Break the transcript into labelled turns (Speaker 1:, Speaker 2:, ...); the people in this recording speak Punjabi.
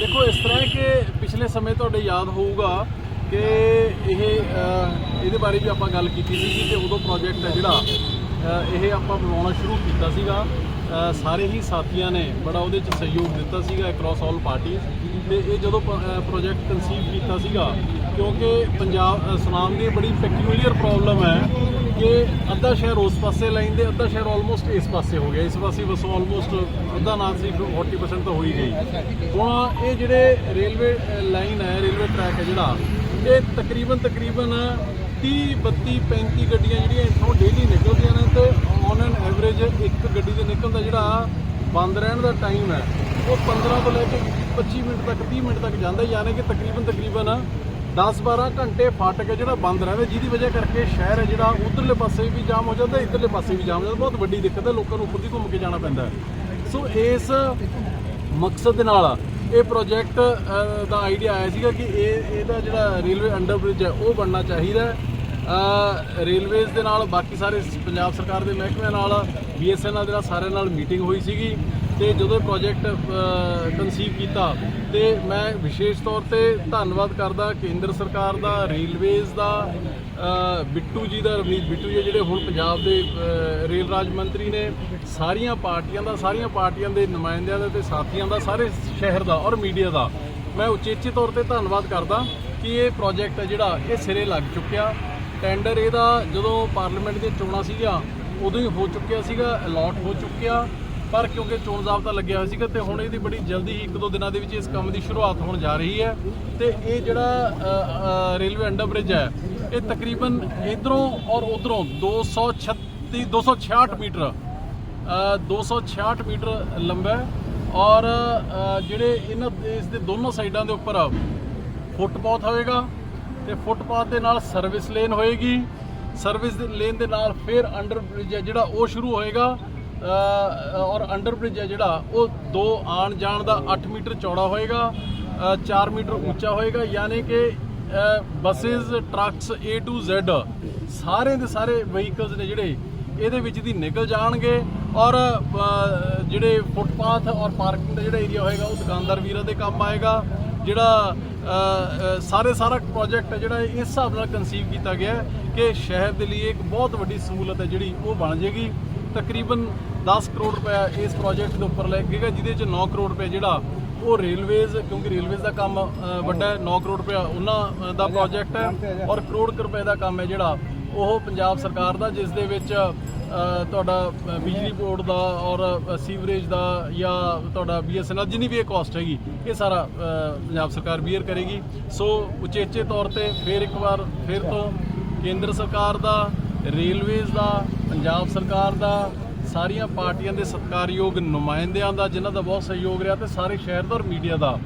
Speaker 1: ਦੇਖੋ, ਇਸ ਤਰ੍ਹਾਂ ਕਿ ਪਿਛਲੇ ਸਮੇਂ ਤੁਹਾਡੇ ਯਾਦ ਹੋਊਗਾ ਕਿ ਇਹ ਇਹਦੇ ਬਾਰੇ ਵੀ ਆਪਾਂ ਗੱਲ ਕੀਤੀ ਸੀ ਕਿ ਉਦੋਂ ਪ੍ਰੋਜੈਕਟ ਹੈ ਜਿਹੜਾ ਇਹ ਆਪਾਂ ਬਣਾਉਣਾ ਸ਼ੁਰੂ ਕੀਤਾ ਸੀਗਾ। ਸਾਰੇ ਹੀ ਸਾਥੀਆਂ ਨੇ ਬੜਾ ਉਹਦੇ 'ਚ ਸਹਿਯੋਗ ਦਿੱਤਾ ਸੀਗਾ ਅਕ੍ਰੋਸ ਆਲ ਪਾਰਟੀਆਂ ਤੇ ਇਹ ਜਦੋਂ ਪ੍ਰੋਜੈਕਟ ਕਨਸੀਵ ਕੀਤਾ ਸੀਗਾ, ਕਿਉਂਕਿ ਪੰਜਾਬ ਸੁਨਾਮ ਦੀ ਬੜੀ ਪੈਕਿਊਲੀਅਰ ਪ੍ਰੋਬਲਮ ਹੈ ਕਿ ਅੱਧਾ ਸ਼ਹਿਰ ਉਸ ਪਾਸੇ ਲਾਈਨ ਦੇ, ਅੱਧਾ ਸ਼ਹਿਰ ਆਲਮੋਸਟ ਇਸ ਪਾਸੇ ਹੋ ਗਿਆ। ਇਸ ਪਾਸੇ ਬਸ ਆਲਮੋਸਟ ਅੱਧਾ ਨਾ ਸੀ 40% ਤਾਂ ਹੋ ਹੀ ਗਈ। ਹੁਣ ਇਹ ਜਿਹੜੇ ਰੇਲਵੇ ਲਾਈਨ ਹੈ ਰੇਲਵੇ ਟਰੈਕ ਹੈ ਜਿਹੜਾ, ਇਹ ਤਕਰੀਬਨ ਤਕਰੀਬਨ 30 32 35 ਗੱਡੀਆਂ ਜਿਹੜੀਆਂ ਇੱਥੋਂ ਡੇਲੀ ਨਿਕਲਦੀਆਂ ਨੇ ਤੇ ਔਨ ਐਨ ਐਵਰੇਜ ਇੱਕ ਗੱਡੀ ਦੇ ਨਿਕਲਦਾ ਜਿਹੜਾ ਬੰਦ ਰਹਿਣ ਦਾ ਟਾਈਮ ਹੈ ਉਹ 15 ਤੋਂ ਲੈ ਕੇ 25 ਮਿੰਟ ਤੱਕ 30 ਮਿੰਟ ਤੱਕ ਜਾਂਦਾ, ਯਾਨੀ ਕਿ ਤਕਰੀਬਨ ਤਕਰੀਬਨ 10-12 ਘੰਟੇ ਫਾਟਕ ਹੈ ਜਿਹੜਾ ਬੰਦ ਰਹਿੰਦਾ। ਜਿਹਦੀ ਵਜ੍ਹਾ ਕਰਕੇ ਸ਼ਹਿਰ ਹੈ ਜਿਹੜਾ, ਉਧਰਲੇ ਪਾਸੇ ਵੀ ਜਾਮ ਹੋ ਜਾਂਦਾ, ਇਧਰਲੇ ਪਾਸੇ ਵੀ ਜਾਮ ਹੋ ਜਾਂਦਾ। ਬਹੁਤ ਵੱਡੀ ਦਿੱਕਤ ਹੈ, ਲੋਕਾਂ ਨੂੰ ਖੁਦ ਹੀ ਘੁੰਮ ਕੇ ਜਾਣਾ ਪੈਂਦਾ ਸੋ ਇਸ ਮਕਸਦ ਦੇ ਨਾਲ ਇਹ ਪ੍ਰੋਜੈਕਟ ਦਾ ਆਈਡੀਆ ਆਇਆ ਸੀਗਾ ਕਿ ਇਹ, ਇਹਦਾ ਜਿਹੜਾ ਰੇਲਵੇ ਅੰਡਰਬ੍ਰਿਜ ਹੈ, ਉਹ ਬਣਨਾ ਚਾਹੀਦਾ ਰੇਲਵੇਜ਼ ਦੇ ਨਾਲ ਬਾਕੀ ਸਾਰੇ ਪੰਜਾਬ ਸਰਕਾਰ ਦੇ ਮਹਿਕਮਿਆਂ ਨਾਲ ਬੀਐਸਐਨਐਲ ਦੇ ਨਾਲ ਸਾਰਿਆਂ ਨਾਲ ਮੀਟਿੰਗ ਹੋਈ ਸੀਗੀ। ਤੇ ਜਦੋਂ ਇਹ ਪ੍ਰੋਜੈਕਟ ਕਨਸੀਵ ਕੀਤਾ, ਤੇ ਮੈਂ ਵਿਸ਼ੇਸ਼ ਤੌਰ ਤੇ ਧੰਨਵਾਦ ਕਰਦਾ ਕੇਂਦਰ ਸਰਕਾਰ ਦਾ ਰੇਲਵੇਜ਼ ਦਾ ਬਿੱਟੂ ਜੀ ਦਾ, ਰਵਨੀਤ ਬਿੱਟੂ ਜੀ ਜਿਹੜੇ ਹੁਣ ਪੰਜਾਬ ਦੇ ਰੇਲ ਰਾਜ ਮੰਤਰੀ ਨੇ, ਸਾਰੀਆਂ ਪਾਰਟੀਆਂ ਦਾ, ਸਾਰੀਆਂ ਪਾਰਟੀਆਂ ਦੇ ਨੁਮਾਇੰਦਿਆਂ ਦਾ ਤੇ ਸਾਥੀਆਂ ਦਾ, ਸਾਰੇ ਸ਼ਹਿਰ ਦਾ ਔਰ ਮੀਡੀਆ ਦਾ, ਮੈਂ ਉਚੇਚੇ ਤੌਰ ਤੇ ਧੰਨਵਾਦ ਕਰਦਾ ਕਿ ਇਹ ਪ੍ਰੋਜੈਕਟ ਹੈ ਜਿਹੜਾ, ਇਹ ਸਿਰੇ ਲੱਗ ਚੁੱਕਿਆ। ਟੈਂਡਰ ਇਹਦਾ ਜਦੋਂ ਪਾਰਲੀਮੈਂਟ ਦੀਆਂ ਚੋਣਾਂ ਸੀਗੀਆਂ ਉਦੋਂ ਹੀ ਹੋ ਚੁੱਕਿਆ ਸੀਗਾ ਅਲਾਟ ਹੋ ਚੁੱਕਿਆ। ਪਰ ਕਿਉਂਕਿ ਚੋਣ ਜ਼ਾਬਤਾ ਲੱਗਿਆ ਹੋਇਆ ਸੀਗਾ ਤੇ ਹੁਣ ਇਹਦੀ ਬੜੀ ਜਲਦੀ ਹੀ ਇੱਕ ਦੋ ਦਿਨਾਂ ਦੇ ਵਿੱਚ ਇਸ ਕੰਮ ਦੀ ਸ਼ੁਰੂਆਤ ਹੋਣ ਜਾ ਰਹੀ ਹੈ ਤੇ ਇਹ ਜਿਹੜਾ ਅ, ਅ, ਰੇਲਵੇ ਅੰਡਰਬ੍ਰਿਜ ਹੈ ਇਹ ਤਕਰੀਬਨ ਇਧਰੋਂ ਔਰ ਉਧਰੋਂ 236 266 ਮੀਟਰ ਅ, 266 ਮੀਟਰ ਲੰਬਾ ਹੈ ਔਰ ਜਿਹੜੇ ਇਹਨਾਂ ਇਸ ਦੇ ਦੋਨੋਂ ਸਾਈਡਾਂ ਦੇ ਉੱਪਰ ਫੁੱਟਪਾਥ ਹੋਵੇਗਾ ਤੇ ਫੁੱਟਪਾਥ ਦੇ ਨਾਲ ਸਰਵਿਸ ਲੇਨ ਹੋਏਗੀ ਸਰਵਿਸ ਲੇਨ ਦੇ ਨਾਲ ਫਿਰ ਅੰਡਰ ਬ੍ਰਿਜ ਹੈ ਜਿਹੜਾ ਉਹ ਸ਼ੁਰੂ ਹੋਏਗਾ ਔਰ ਅੰਡਰ ਬ੍ਰਿਜ ਹੈ ਜਿਹੜਾ, ਉਹ ਦੋ ਆਣ ਜਾਣ ਦਾ 8 ਮੀਟਰ ਚੌੜਾ ਹੋਏਗਾ 4 ਮੀਟਰ ਉੱਚਾ ਹੋਏਗਾ, ਯਾਨੀ ਕਿ buses trucks A to Z ਸਾਰੇ ਦੇ ਸਾਰੇ ਵਹੀਕਲਸ ਨੇ ਜਿਹੜੇ, ਇਹਦੇ ਵਿੱਚ ਦੀ ਨਿਕਲ ਜਾਣਗੇ ਔਰ ਜਿਹੜੇ ਫੁੱਟਪਾਥ ਔਰ ਪਾਰਕਿੰਗ ਦਾ ਜਿਹੜਾ ਏਰੀਆ ਹੋਏਗਾ, ਉਹ ਦੁਕਾਨਦਾਰ ਵੀਰਾਂ ਦੇ ਕੰਮ ਆਏਗਾ, ਜਿਹੜਾ ਸਾਰੇ ਸਾਰਾ ਪ੍ਰੋਜੈਕਟ ਹੈ ਜਿਹੜਾ ਇਸ ਹਿਸਾਬ ਨਾਲ ਕਨਸੀਵ ਕੀਤਾ ਗਿਆ ਹੈ ਕਿ ਸ਼ਹਿਰ ਦੇ ਲਈ ਇੱਕ ਬਹੁਤ ਵੱਡੀ ਸਹੂਲਤ ਹੈ ਜਿਹੜੀ ਉਹ ਬਣ ਜੇਗੀ ਤਕਰੀਬਨ 10 ਕਰੋੜ ਰੁਪਏ ਇਸ ਪ੍ਰੋਜੈਕਟ ਦੇ ਉੱਪਰ ਲੱਗੇਗਾ ਜਿਹਦੇ ਚ 9 ਕਰੋੜ ਰੁਪਏ ਜਿਹੜਾ ਉਹ ਰੇਲਵੇਜ਼ ਕਿਉਂਕਿ ਰੇਲਵੇਜ਼ ਦਾ ਕੰਮ ਵੱਡਾ ਹੈ 9 ਕਰੋੜ ਰੁਪਏ ਉਹਨਾਂ ਦਾ ਪ੍ਰੋਜੈਕਟ ਹੈ ਔਰ ਕਰੋੜ ਕੁ ਰੁਪਏ ਦਾ ਕੰਮ ਹੈ ਜਿਹੜਾ ਉਹ ਪੰਜਾਬ ਸਰਕਾਰ ਦਾ, ਜਿਸ ਦੇ ਵਿੱਚ ਤੁਹਾਡਾ ਬਿਜਲੀ ਬੋਰਡ ਦਾ ਔਰ ਸੀਵਰੇਜ ਦਾ ਜਾਂ ਤੁਹਾਡਾ ਬੀਐਸਐਨਐਲ ਜਿੰਨੀ ਵੀ ਇਹ ਕਾਸਟ ਹੈਗੀ, ਇਹ ਸਾਰਾ ਪੰਜਾਬ ਸਰਕਾਰ ਬੀਅਰ ਕਰੇਗੀ। ਸੋ ਉਚੇਚੇ ਤੌਰ ਤੇ ਫਿਰ ਇੱਕ ਵਾਰ, ਫਿਰ ਤੋਂ ਕੇਂਦਰ ਸਰਕਾਰ ਦਾ ਰੇਲਵੇਜ਼ ਦਾ ਪੰਜਾਬ ਸਰਕਾਰ ਦਾ ਸਾਰੀਆਂ ਪਾਰਟੀਆਂ ਦੇ ਸਤਿਕਾਰਯੋਗ ਨੁਮਾਇੰਦਿਆਂ ਦਾ, ਜਿਨ੍ਹਾਂ ਦਾ ਬਹੁਤ ਸਹਿਯੋਗ ਰਿਹਾ ਤੇ ਸਾਰੇ ਸ਼ਹਿਰ ਦਾ ਔਰ ਮੀਡੀਆ ਦਾ।